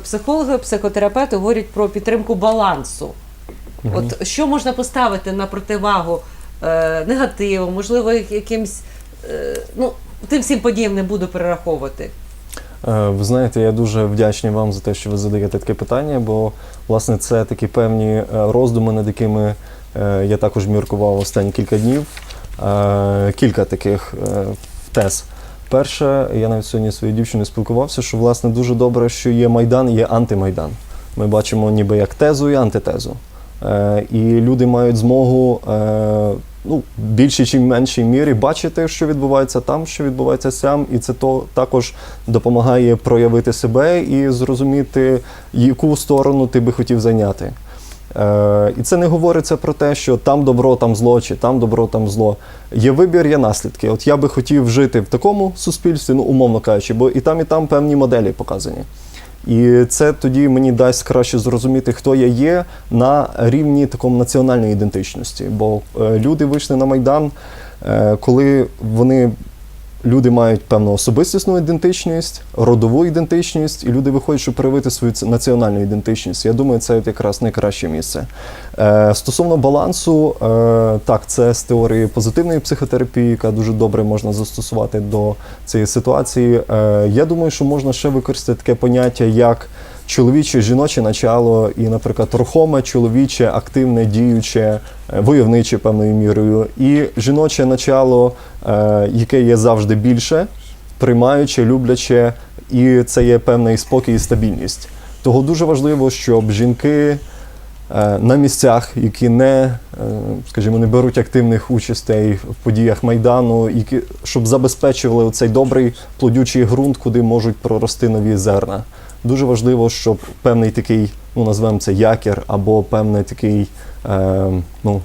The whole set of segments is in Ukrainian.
психологи, психотерапевти говорять про підтримку балансу. Мгм. От що можна поставити на противагу е, негативу, можливо, як- якимсь е, ну, тим всім подіям не буду перераховувати. Е, Ви знаєте, я дуже вдячний вам за те, що ви задаєте таке питання, бо власне це такі певні е, роздуми, над якими е, я також міркував останні кілька днів. Кілька таких тез. Перше, я навіть сьогодні своєю дівчиною спілкувався, що власне дуже добре, що є майдан, є антимайдан. Ми бачимо ніби як тезу і антитезу. Е, І люди мають змогу е, ну, більшій чи меншій мірі бачити, що відбувається там, що відбувається сям, і це то також допомагає проявити себе і зрозуміти, яку сторону ти би хотів зайняти. Е, і це не говориться про те, що там добро, там зло, чи там добро, там зло. Є вибір, є наслідки. От я би хотів жити в такому суспільстві, ну умовно кажучи, бо і там, і там певні моделі показані. І це тоді мені дасть краще зрозуміти, хто я є на рівні такому національної ідентичності. Бо е, люди вийшли на майдан, е, коли вони. Люди мають певну особистісну ідентичність, родову ідентичність, і люди виходять, щоб проявити свою національну ідентичність. Я думаю, це якраз найкраще місце. Е, стосовно балансу, е, так, це з теорії позитивної психотерапії, яка дуже добре можна застосувати до цієї ситуації. Е, я думаю, що можна ще використати таке поняття як чоловіче, жіноче начало, і, наприклад, рухоме, чоловіче, активне, діюче, е, войовниче певною мірою, і жіноче начало, е, яке є завжди більше, приймаюче, любляче, і це є певний спокій і стабільність. Того дуже важливо, щоб жінки е, на місцях, які не, скажімо, не беруть активних участей в подіях майдану, які щоб забезпечували цей добрий плодючий ґрунт, куди можуть прорости нові зерна. Дуже важливо, щоб певний такий, ну назвемо це якір, або певний такий, е, ну.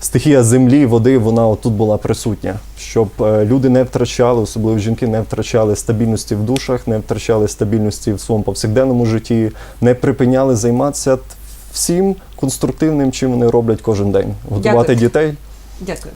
Стихія землі, води, вона отут була присутня, щоб е, люди не втрачали, особливо жінки, не втрачали стабільності в душах, не втрачали стабільності в своєму повсякденному житті, не припиняли займатися всім конструктивним, чим вони роблять кожен день. Готувати Дякую. дітей, Дякую.